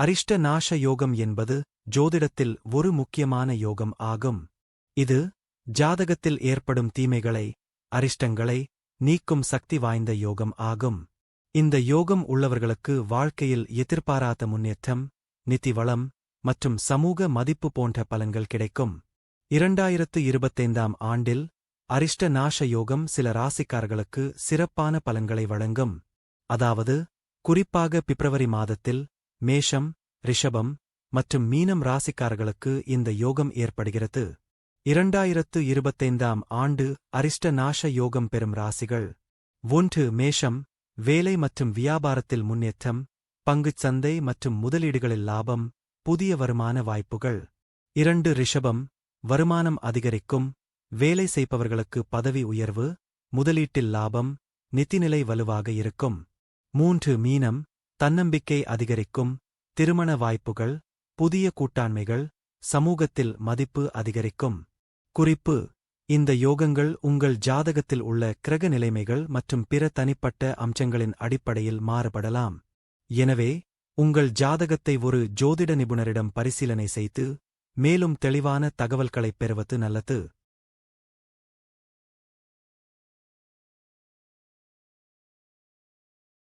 அரிஷ்ட நாஷ யோகம் என்பது ஜோதிடத்தில் ஒரு முக்கியமான யோகம் ஆகும். இது ஜாதகத்தில் ஏற்படும் தீமைகளை அரிஷ்டங்களை நீக்கும் சக்தி வாய்ந்த யோகம் ஆகும். இந்த யோகம் உள்ளவர்களுக்கு வாழ்க்கையில் எதிர்பாராத முன்னேற்றம் நிதி வளம் மற்றும் சமூக மதிப்பு போன்ற பலன்கள் கிடைக்கும். இரண்டாயிரத்து இருபத்தைந்தாம் ஆண்டில் அரிஷ்ட நாஷ யோகம் சில ராசிக்காரர்களுக்கு சிறப்பான பலன்களை வழங்கும். அதாவது குறிப்பாக பிப்ரவரி மாதத்தில் மேஷம் ரிஷபம் மற்றும் மீனம் ராசிக்காரர்களுக்கு இந்த யோகம் ஏற்படுகிறது. இரண்டாயிரத்து இருபத்தைந்தாம் ஆண்டு அரிஷ்ட நாச யோகம் பெறும் ராசிகள். ஒன்று மேஷம் வேலை மற்றும் வியாபாரத்தில் முன்னேற்றம் பங்குச் சந்தை மற்றும் முதலீடுகளில் லாபம் புதிய வருமான வாய்ப்புகள். இரண்டு ரிஷபம் வருமானம் அதிகரிக்கும் வேலை செய்பவர்களுக்கு பதவி உயர்வு முதலீட்டில் லாபம் நிதிநிலை வலுவாக இருக்கும். மூன்று மீனம் தன்னம்பிக்கை அதிகரிக்கும் திருமண வாய்ப்புகள் புதிய கூட்டாண்மைகள் சமூகத்தில் மதிப்பு அதிகரிக்கும். குறிப்பு இந்த யோகங்கள் உங்கள் ஜாதகத்தில் உள்ள கிரக நிலைமைகள் மற்றும் பிற தனிப்பட்ட அம்சங்களின் அடிப்படையில் மாறுபடலாம். எனவே உங்கள் ஜாதகத்தை ஒரு ஜோதிட நிபுணரிடம் பரிசீலனை செய்து மேலும் தெளிவான தகவல்களைப் பெறுவது நல்லது.